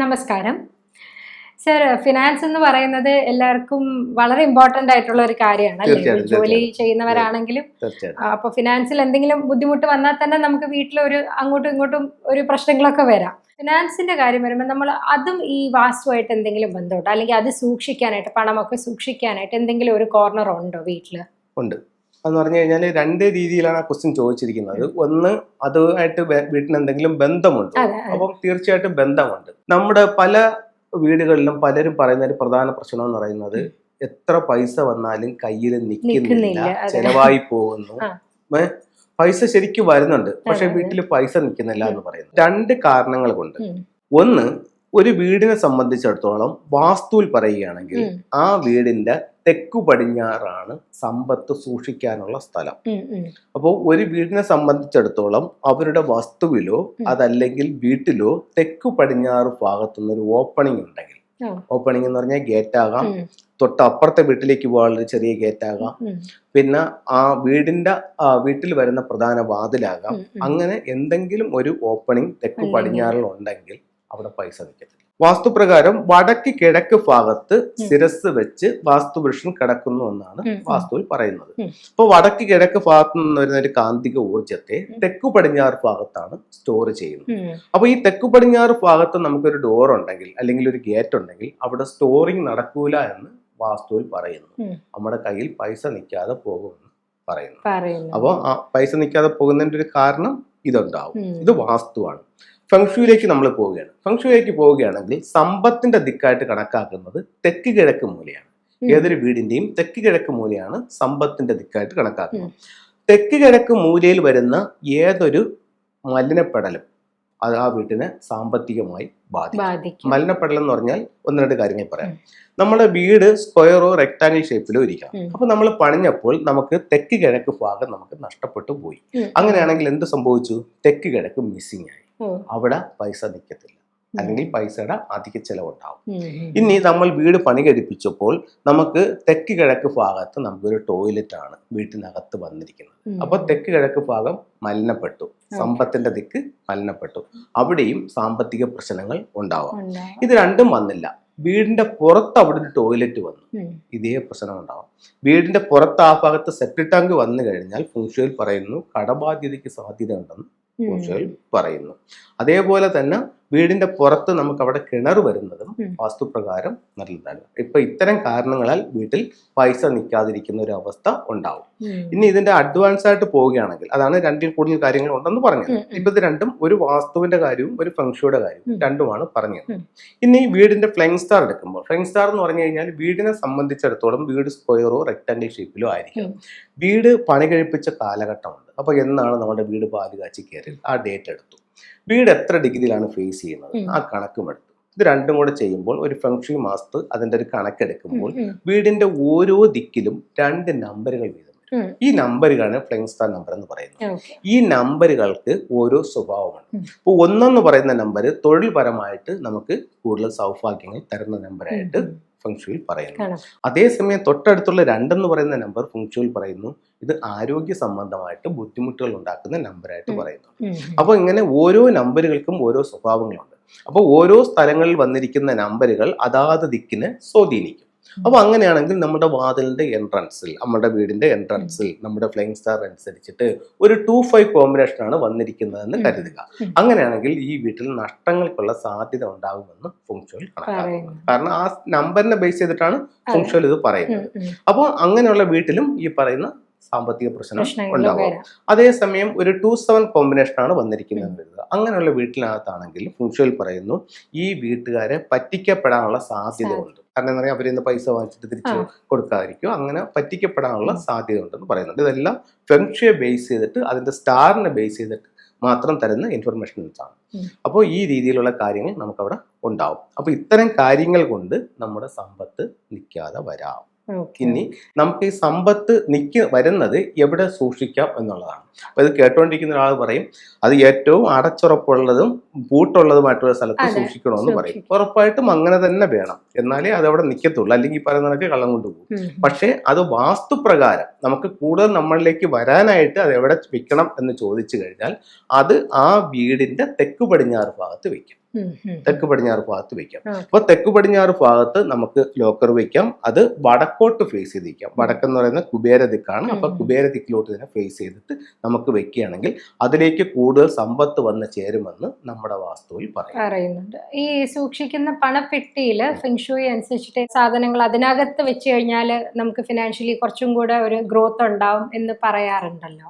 നമസ്കാരം. Sir finance എന്ന് പറയുന്നത് എല്ലാവർക്കും വളരെ ഇമ്പോർട്ടന്റ് ആയിട്ടുള്ള ഒരു കാര്യമാണ് അല്ലേ? ജോലി ചെയ്യുന്നവരാണെങ്കിലും അപ്പൊ ഫിനാൻസിൽ എന്തെങ്കിലും ബുദ്ധിമുട്ട് വന്നാൽ തന്നെ നമുക്ക് വീട്ടിൽ ഒരു അങ്ങോട്ടും ഇങ്ങോട്ടും ഒരു പ്രശ്നങ്ങളൊക്കെ വരാം. ഫിനാൻസിന്റെ കാര്യം വരുമ്പോൾ നമ്മൾ അതും ഈ വാസ്തുവായിട്ട് എന്തെങ്കിലും ബന്ധമുണ്ടോ? അല്ലെങ്കിൽ അത് സൂക്ഷിക്കാനായിട്ട് പണമൊക്കെ സൂക്ഷിക്കാനായിട്ട് എന്തെങ്കിലും ഒരു കോർണർ ഉണ്ടോ വീട്ടിൽ? ഉണ്ട്. എന്ന് പറഞ്ഞു കഴിഞ്ഞാൽ രണ്ട് രീതിയിലാണ് ആ ക്വസ്റ്റ്യൻ ചോദിച്ചിരിക്കുന്നത്. ഒന്ന് അതുമായിട്ട് വീട്ടിന് എന്തെങ്കിലും ബന്ധമുണ്ട്. അപ്പം തീർച്ചയായിട്ടും ബന്ധമുണ്ട്. നമ്മുടെ പല വീടുകളിലും പലരും പറയുന്ന ഒരു പ്രധാന പ്രശ്നം എന്ന് പറയുന്നത് എത്ര പൈസ വന്നാലും കയ്യിൽ നിൽക്കുന്നില്ല. ചെലവായി പോകുന്നു. പൈസ ശരിക്കും വരുന്നുണ്ട് പക്ഷെ. വീട്ടിൽ പൈസ നിൽക്കുന്നില്ല എന്ന് പറയുന്നു. രണ്ട് കാരണങ്ങൾ കൊണ്ട്. ഒന്ന് ഒരു വീടിനെ സംബന്ധിച്ചിടത്തോളം വാസ്തുവിൽ പറയുകയാണെങ്കിൽ ആ വീടിന്റെ തെക്കു പടിഞ്ഞാറാണ് സമ്പത്ത് സൂക്ഷിക്കാനുള്ള സ്ഥലം. അപ്പോൾ ഒരു വീടിനെ സംബന്ധിച്ചിടത്തോളം അവരുടെ വസ്തുവിലോ അതല്ലെങ്കിൽ വീട്ടിലോ തെക്കു പടിഞ്ഞാറ് ഭാഗത്തുനിന്ന് ഒരു ഓപ്പണിംഗ് ഉണ്ടെങ്കിൽ ഓപ്പണിംഗ് എന്ന് പറഞ്ഞാൽ ഗേറ്റ് ആകാം തൊട്ട് അപ്പുറത്തെ വീട്ടിലേക്ക് പോകാനുള്ള ഒരു ചെറിയ ഗേറ്റ് ആകാം പിന്നെ ആ വീടിന്റെ വീട്ടിൽ വരുന്ന പ്രധാന വാതിലാകാം. അങ്ങനെ എന്തെങ്കിലും ഒരു ഓപ്പണിംഗ് തെക്ക്. പടിഞ്ഞാറിൽ ഉണ്ടെങ്കിൽ അവിടെ പൈസ നിൽക്കത്തില്ല വാസ്തുപ്രകാരം വടക്ക് കിഴക്ക് ഭാഗത്ത് ശിരസ് വെച്ച് വാസ്തുപുരുഷൻ കിടക്കുന്നു എന്നാണ്. വാസ്തുവിൽ പറയുന്നത്. ഇപ്പൊ അപ്പോൾ വടക്ക് കിഴക്ക് ഭാഗത്ത് നിന്ന് വരുന്ന ഒരു കാന്തിക ഊർജത്തെ തെക്കു പടിഞ്ഞാറ് ഭാഗത്താണ് സ്റ്റോർ ചെയ്യുന്നത്. അപ്പോൾ അപ്പൊ ഈ തെക്കു പടിഞ്ഞാറ് ഭാഗത്ത് നമുക്കൊരു ഡോർ ഉണ്ടെങ്കിൽ അല്ലെങ്കിൽ ഒരു ഗേറ്റ് ഉണ്ടെങ്കിൽ അവിടെ സ്റ്റോറിങ് നടക്കൂല എന്ന് വാസ്തുവിൽ പറയുന്നു. നമ്മുടെ കയ്യിൽ പൈസ നിൽക്കാതെ പോകുമെന്ന് പറയുന്നു. പറയുന്നു. അപ്പോൾ ആ പൈസ നിൽക്കാതെ പോകുന്നതിന്റെ ഒരു കാരണം ഇതുണ്ടാവും. ഇത് വാസ്തുവാണ്. ഫംഗ്ഷുവിലേക്ക് നമ്മൾ പോവുകയാണ്. ഫംഗ്ഷുവിലേക്ക് പോവുകയാണെങ്കിൽ സമ്പത്തിന്റെ ദിക്കായിട്ട് കണക്കാക്കുന്നത് തെക്ക് കിഴക്ക് മൂലയാണ്. ഏതൊരു വീടിന്റെയും തെക്ക് കിഴക്ക് മൂലയാണ് സമ്പത്തിന്റെ ദിക്കായിട്ട് കണക്കാക്കുന്നത്. തെക്ക് കിഴക്ക് മൂലയിൽ വരുന്ന ഏതൊരു മലിനപ്പെടലും അത് ആ വീട്ടിനെ സാമ്പത്തികമായി ബാധിക്കും. മലിനപ്പെടലം മലിനപ്പെടൽ എന്ന് പറഞ്ഞാൽ ഒന്ന് രണ്ട് കാര്യങ്ങൾ പറയാം. നമ്മുടെ വീട് സ്ക്വയറോ റെക്ടാങ്കിൾ ഷേപ്പിലോ ഇരിക്കാം. അപ്പൊ നമ്മൾ പണിഞ്ഞപ്പോൾ നമുക്ക് തെക്ക് കിഴക്ക് ഭാഗം നമുക്ക് നഷ്ടപ്പെട്ടു പോയി. അങ്ങനെയാണെങ്കിൽ എന്ത് സംഭവിച്ചു? തെക്ക് കിഴക്ക് മിസ്സിംഗ് ആയി. അവിടെ പൈസ നിൽക്കത്തില്ല അല്ലെങ്കിൽ പൈസയുടെ അധിക ചെലവുണ്ടാവും. ഇനി നമ്മൾ വീട് പണി കഴിപ്പിച്ചപ്പോൾ നമുക്ക് തെക്ക് കിഴക്ക് ഭാഗത്ത് നമുക്കൊരു ടോയ്ലറ്റ് ആണ് വീട്ടിനകത്ത് വന്നിരിക്കുന്നത്. അപ്പൊ തെക്ക് കിഴക്ക് ഭാഗം മലിനപ്പെട്ടു. സമ്പത്തിന്റെ ദിക്ക് മലിനപ്പെട്ടു. അവിടെയും സാമ്പത്തിക പ്രശ്നങ്ങൾ ഉണ്ടാവാം. ഇത് രണ്ടും വന്നില്ല. വീടിന്റെ പുറത്ത് അവിടെ ഒരു ടോയ്ലറ്റ് വന്നു. ഇതേ പ്രശ്നം ഉണ്ടാവാം. വീടിന്റെ പുറത്ത് ആ ഭാഗത്ത് സെപ്റ്റിക് ടാങ്ക് വന്നു കഴിഞ്ഞാൽ ഫുങ്ഷയിൽ പറയുന്നു കടബാധ്യതയ്ക്ക് സാധ്യത ഉണ്ടെന്ന് ഫുങ്ഷയിൽ പറയുന്നു. അതേപോലെ തന്നെ വീടിന്റെ പുറത്ത് നമുക്ക് അവിടെ കിണർ വരുന്നതും വാസ്തുപ്രകാരം നല്ലതാണ്. ഇപ്പൊ ഇത്തരം കാരണങ്ങളാൽ വീട്ടിൽ പൈസ നിൽക്കാതിരിക്കുന്ന ഒരു അവസ്ഥ ഉണ്ടാവും. ഇനി ഇതിന്റെ അഡ്വാൻസ് ആയിട്ട് പോവുകയാണെങ്കിൽ അതാണ് രണ്ടിൽ കൂടുതൽ കാര്യങ്ങൾ ഉണ്ടെന്ന് പറഞ്ഞത്. ഇപ്പൊ ഇത് രണ്ടും ഒരു വാസ്തുവിന്റെ കാര്യവും ഒരു ഫംഗ്ഷയുടെ കാര്യവും രണ്ടുമാണ് പറഞ്ഞത്. ഇനി വീടിന്റെ ഫ്ലൈങ് സ്റ്റാർ എടുക്കുമ്പോൾ ഫ്ലൈങ് സ്റ്റാർ എന്ന് പറഞ്ഞു കഴിഞ്ഞാൽ വീടിനെ സംബന്ധിച്ചിടത്തോളം വീട് സ്ക്വയറോ റെക്ടാങ്കിൾ ഷേപ്പിലോ ആയിരിക്കും. വീട് പണി കഴിപ്പിച്ച കാലഘട്ടമുണ്ട്. അപ്പൊ എന്നാണ് നമ്മുടെ വീട് പാലുകാച്ചി കയറി ആ ഡേറ്റ് എടുത്തു. വീട് എത്ര ഡിഗ്രിയിലാണ് ഫേസ് ചെയ്യുന്നത്? ആ കണക്കും എടുത്തു. ഇത് രണ്ടും കൂടെ ചെയ്യുമ്പോൾ ഒരു ഫംഗ്ഷൻ മാസ്ത് അതിന്റെ ഒരു കണക്കെടുക്കുമ്പോൾ വീടിന്റെ ഓരോ ദിക്കിലും രണ്ട് നമ്പറുകൾ വീതം വരും. ഈ നമ്പറുകളാണ് ഫ്ലൈങ് സ്റ്റാർ നമ്പർ എന്ന് പറയുന്നത്. ഈ നമ്പറുകൾക്ക് ഓരോ സ്വഭാവമാണ്. ഉം. ഇപ്പോൾ ഒന്നെന്ന് പറയുന്ന നമ്പർ തൊഴിൽപരമായിട്ട് നമുക്ക് കൂടുതൽ സൗഭാഗ്യങ്ങൾ തരുന്ന നമ്പറായിട്ട്. ഫംഗ്ഷനിൽ പറയുന്നു. അതേസമയം തൊട്ടടുത്തുള്ള രണ്ടെന്ന് പറയുന്ന നമ്പർ ഫംഗ്ഷനിൽ പറയുന്നു ഇത് ആരോഗ്യ സംബന്ധമായിട്ട് ബുദ്ധിമുട്ടുകൾ ഉണ്ടാക്കുന്ന നമ്പറായിട്ട്. പറയുന്നു. അപ്പോൾ ഇങ്ങനെ ഓരോ നമ്പറുകൾക്കും ഓരോ സ്വഭാവങ്ങളുണ്ട് അപ്പോൾ ഓരോ സ്ഥലങ്ങളിൽ വന്നിരിക്കുന്ന നമ്പറുകൾ അതാത് ദിക്കിന് സ്വാധീനിക്കും അപ്പോൾ അങ്ങനെയാണെങ്കിൽ നമ്മുടെ വാതിലിന്റെ എൻട്രൻസിൽ നമ്മുടെ വീടിന്റെ എൻട്രൻസിൽ നമ്മുടെ ഫ്ലൈങ് സ്റ്റാർ അനുസരിച്ചിട്ട് ഒരു ടു ഫൈവ് കോമ്പിനേഷൻ ആണ് വന്നിരിക്കുന്നതെന്ന്. കരുതുക. അങ്ങനെയാണെങ്കിൽ ഈ വീട്ടിൽ നഷ്ടങ്ങൾക്കുള്ള സാധ്യത ഉണ്ടാകുമെന്ന് ഫുങ്ഷോയിൽ കണക്കാക്കുന്നു. കാരണം ആ നമ്പറിനെ ബേസ് ചെയ്തിട്ടാണ് ഫുങ്ഷോയിൽ ഇത് പറയുന്നത്. അപ്പോൾ അങ്ങനെയുള്ള വീട്ടിലും ഈ പറയുന്ന സാമ്പത്തിക പ്രശ്നം ഉണ്ടാവുക ഉണ്ടാവും അതേസമയം ഒരു ടു സെവൻ കോമ്പിനേഷൻ ആണ് വന്നിരിക്കുന്നത്. അങ്ങനെയുള്ള വീട്ടിനകത്താണെങ്കിൽ ഫുങ്ഷുവൽ പറയുന്നു ഈ വീട്ടുകാരെ പറ്റിക്കപ്പെടാനുള്ള സാധ്യത. ഉണ്ട് കാരണം എന്താ പറയുക അവരിൽ നിന്ന് പൈസ വാങ്ങിച്ചിട്ട് തിരിച്ചു. കൊടുക്കാതിരിക്കും. അങ്ങനെ പറ്റിക്കപ്പെടാനുള്ള സാധ്യത ഉണ്ടെന്ന് പറയുന്നുണ്ട്. ഇതെല്ലാം ഫെങ്ഷയെ ബേസ് ചെയ്തിട്ട് അതിന്റെ സ്റ്റാറിനെ ബേസ് ചെയ്തിട്ട് മാത്രം തരുന്ന ഇൻഫർമേഷൻസ് ആണ്. അപ്പോൾ ഈ രീതിയിലുള്ള കാര്യങ്ങൾ നമുക്കവിടെ ഉണ്ടാവും. അപ്പോൾ ഇത്തരം കാര്യങ്ങൾ കൊണ്ട് നമ്മുടെ സമ്പത്ത് നിൽക്കാതെ വരാം. ഇനി നമുക്ക് ഈ സമ്പത്ത് നിക്ക് വരുന്നത് എവിടെ സൂക്ഷിക്കാം എന്നുള്ളതാണ്. അപ്പൊ ഇത് കേട്ടോണ്ടിരിക്കുന്ന ഒരാൾ പറയും അത് ഏറ്റവും അടച്ചുറപ്പുള്ളതും പൂട്ടുള്ളതുമായിട്ടുള്ള സ്ഥലത്ത് സൂക്ഷിക്കണമെന്ന് പറയും. ഉറപ്പായിട്ടും അങ്ങനെ തന്നെ വേണം. എന്നാലേ അത് അവിടെ നിൽക്കത്തുള്ളൂ അല്ലെങ്കിൽ പറയുന്ന കണക്ക് കള്ളം കൊണ്ടുപോകും പക്ഷെ അത് വാസ്തുപ്രകാരം നമുക്ക് കൂടുതൽ നമ്മളിലേക്ക് വരാനായിട്ട് അത് എവിടെ വെക്കണം എന്ന് ചോദിച്ചു കഴിഞ്ഞാൽ അത് ആ വീടിന്റെ തെക്ക് പടിഞ്ഞാറ് ഭാഗത്ത് വെക്കും. തെക്ക് പടിഞ്ഞാറ് ഭാഗത്ത് വെക്കാം. അപ്പൊ തെക്ക് പടിഞ്ഞാറ് ഭാഗത്ത് നമുക്ക് ലോക്കർ വെക്കാം. അത് വടക്കോട്ട് ഫേസ് ചെയ്തിരിക്കാം. വടക്കെന്ന് പറയുന്ന കുബേര ദിക്കാണ്. അപ്പൊ. കുബേര ദിക്കിലോട്ട് തന്നെ ഫേസ് ചെയ്തിട്ട് നമുക്ക് വെക്കുകയാണെങ്കിൽ അതിലേക്ക് കൂടുതൽ സമ്പത്ത് വന്ന് ചേരുമെന്ന് നമ്മുടെ വാസ്തുവിൽ പറയുന്നുണ്ട്. ഈ സൂക്ഷിക്കുന്ന പണപ്പെട്ടിയിൽ ഫെങ്ഷുയി അനുസരിച്ചിട്ട് സാധനങ്ങൾ അതിനകത്ത് വെച്ച് കഴിഞ്ഞാൽ നമുക്ക് ഫിനാൻഷ്യലി കുറച്ചും കൂടെ ഒരു ഗ്രോത്ത് ഉണ്ടാവും എന്ന് പറയാറുണ്ടല്ലോ.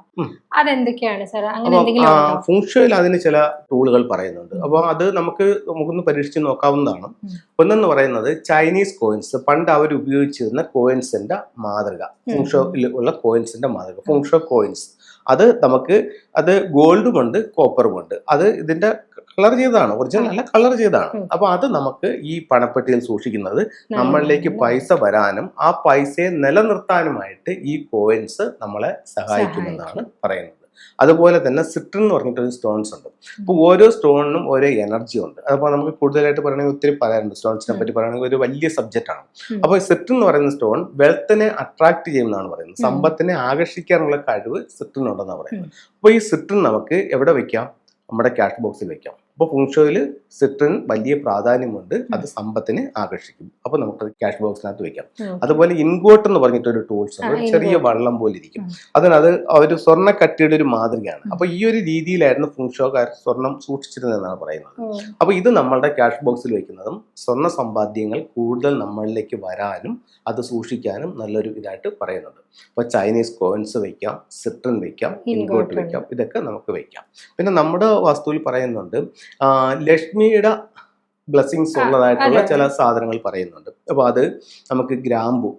അതെന്തൊക്കെയാണ് സാർ അങ്ങനെ എന്തെങ്കിലും ഫുങ്ഷയിൽ അതിന് ചില ടൂളുകൾ പറയുന്നുണ്ട്. അപ്പോൾ അത് നമുക്ക് നമുക്കൊന്ന് പരീക്ഷിച്ച് നോക്കാവുന്നതാണ്. ഒന്നെന്ന് പറയുന്നത് ചൈനീസ് കോയിൻസ് പണ്ട് അവർ ഉപയോഗിച്ചിരുന്ന കോയിൻസിന്റെ മാതൃക. ഫുങ്ഷോയിൽ ഉള്ള കോയിൻസിന്റെ മാതൃക. ഫുങ്ഷോ കോയിൻസ് അത് നമുക്ക് അത് ഗോൾഡും ഉണ്ട് കോപ്പറും ഉണ്ട് അത് ഇതിന്റെ കളർ ചെയ്തതാണ്. ഒറിജിനൽ അല്ല കളർ ചെയ്തതാണ്. അപ്പൊ അത് നമുക്ക് ഈ പണപ്പെട്ടിയിൽ സൂക്ഷിക്കുന്നത് നമ്മളിലേക്ക് പൈസ വരാനും ആ പൈസയെ നിലനിർത്താനുമായിട്ട് ഈ കോയിൻസ് നമ്മളെ സഹായിക്കുമെന്നാണ് പറയുന്നത്. അതുപോലെ തന്നെ സിട്രിൻ എന്ന് പറഞ്ഞിട്ടൊരു സ്റ്റോൺസ് ഉണ്ട്. അപ്പോൾ ഓരോ സ്റ്റോണിനും ഓരോ എനർജി ഉണ്ട്. അപ്പോൾ നമുക്ക് കൂടുതലായിട്ട് പറയണമെങ്കിൽ ഒത്തിരി പറയാനുണ്ട് സ്റ്റോൺസിനെ പറ്റി പറയുകയാണെങ്കിൽ ഒരു വലിയ സബ്ജക്റ്റ് ആണ്. അപ്പോൾ സിട്രിൻ എന്ന് പറയുന്ന സ്റ്റോൺ വെൽത്തിനെ അട്രാക്ട് ചെയ്യുമെന്നാണ് പറയുന്നത്. സമ്പത്തിനെ ആകർഷിക്കാനുള്ള കഴിവ് സിട്രിൻ ഉണ്ടെന്നാണ് പറയുന്നത്. അപ്പോൾ ഈ സിട്രിൻ നമുക്ക് എവിടെ വെക്കാം? നമ്മുടെ ക്യാഷ് ബോക്സിൽ വെക്കാം. അപ്പോൾ ഫുങ്ഷോയിൽ സിട്രിൻ വലിയ പ്രാധാന്യമുണ്ട്. അത് സമ്പത്തിനെ ആകർഷിക്കും. അപ്പോൾ നമുക്ക് ക്യാഷ് ബോക്സിനകത്ത് വെക്കാം. അതുപോലെ ഇൻഗോട്ട് എന്ന് പറഞ്ഞിട്ടൊരു ടൂൾസ് ഒരു ചെറിയ വള്ളം പോലെ ഇരിക്കും. അതിനത് ഒരു സ്വർണ കട്ടിയുടെ ഒരു മാതൃകയാണ്. അപ്പോൾ അപ്പൊ ഈ ഒരു രീതിയിലായിരുന്നു ഫുങ്ഷോക്കാർ സ്വർണം സൂക്ഷിച്ചിരുന്നതെന്നാണ് പറയുന്നത്. അപ്പോൾ അപ്പൊ ഇത് നമ്മളുടെ ക്യാഷ് ബോക്സിൽ വെക്കുന്നതും സ്വർണ സമ്പാദ്യങ്ങൾ കൂടുതൽ നമ്മളിലേക്ക് വരാനും അത് സൂക്ഷിക്കാനും നല്ലൊരു ഇതായിട്ട് പറയുന്നുണ്ട്. അപ്പൊ ചൈനീസ് കോയിൻസ് വെക്കാം സിട്രൻ വെക്കാം ഇൻഗോട്ട്. വെക്കാം ഇതൊക്കെ നമുക്ക് വെക്കാം. പിന്നെ നമ്മുടെ വാസ്തുവിൽ പറയുന്നുണ്ട് ലക്ഷ്മിയുടെ ബ്ലെസ്സിങ്സ് ഉള്ളതായിട്ടുള്ള ചില സാധനങ്ങൾ പറയുന്നുണ്ട്. അപ്പൊ അത് നമുക്ക് ഗ്രാമ്പു.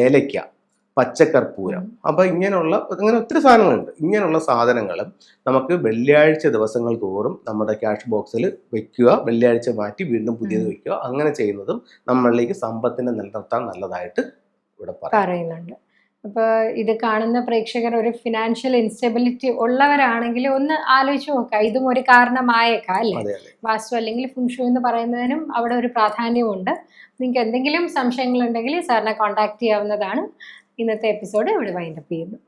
ഏലയ്ക്ക പച്ചക്കർപ്പൂരം. അപ്പൊ ഇങ്ങനെയുള്ള അങ്ങനെ ഒത്തിരി സാധനങ്ങളുണ്ട്. ഇങ്ങനെയുള്ള സാധനങ്ങൾ നമുക്ക് വെള്ളിയാഴ്ച ദിവസങ്ങൾ തോറും നമ്മുടെ ക്യാഷ് ബോക്സിൽ വെക്കുക വെള്ളിയാഴ്ച മാറ്റി വീണ്ടും പുതിയത് വെക്കുക. അങ്ങനെ ചെയ്യുന്നതും നമ്മളിലേക്ക് സമ്പത്തിനെ നിലനിർത്താൻ നല്ലതായിട്ട് ഇവിടെ പറയുന്നുണ്ട്. അപ്പോൾ ഇത് കാണുന്ന പ്രേക്ഷകർ ഒരു ഫിനാൻഷ്യൽ ഇൻസ്റ്റെബിലിറ്റി ഉള്ളവരാണെങ്കിൽ ഒന്ന് ആലോചിച്ച് നോക്കുക. ഇതും ഒരു കാരണമായേക്കാം അല്ലേ? വാസ്തു അല്ലെങ്കിൽ ഫുങ്ഷു എന്ന് പറയുന്നതിനും അവിടെ ഒരു പ്രാധാന്യമുണ്ട്. നിങ്ങൾക്ക് എന്തെങ്കിലും സംശയങ്ങളുണ്ടെങ്കിൽ സാറിനെ കോൺടാക്ട് ചെയ്യാവുന്നതാണ്. ഇന്നത്തെ എപ്പിസോഡ് ഇവിടെ വൈൻഡപ്പ് ചെയ്യുന്നു.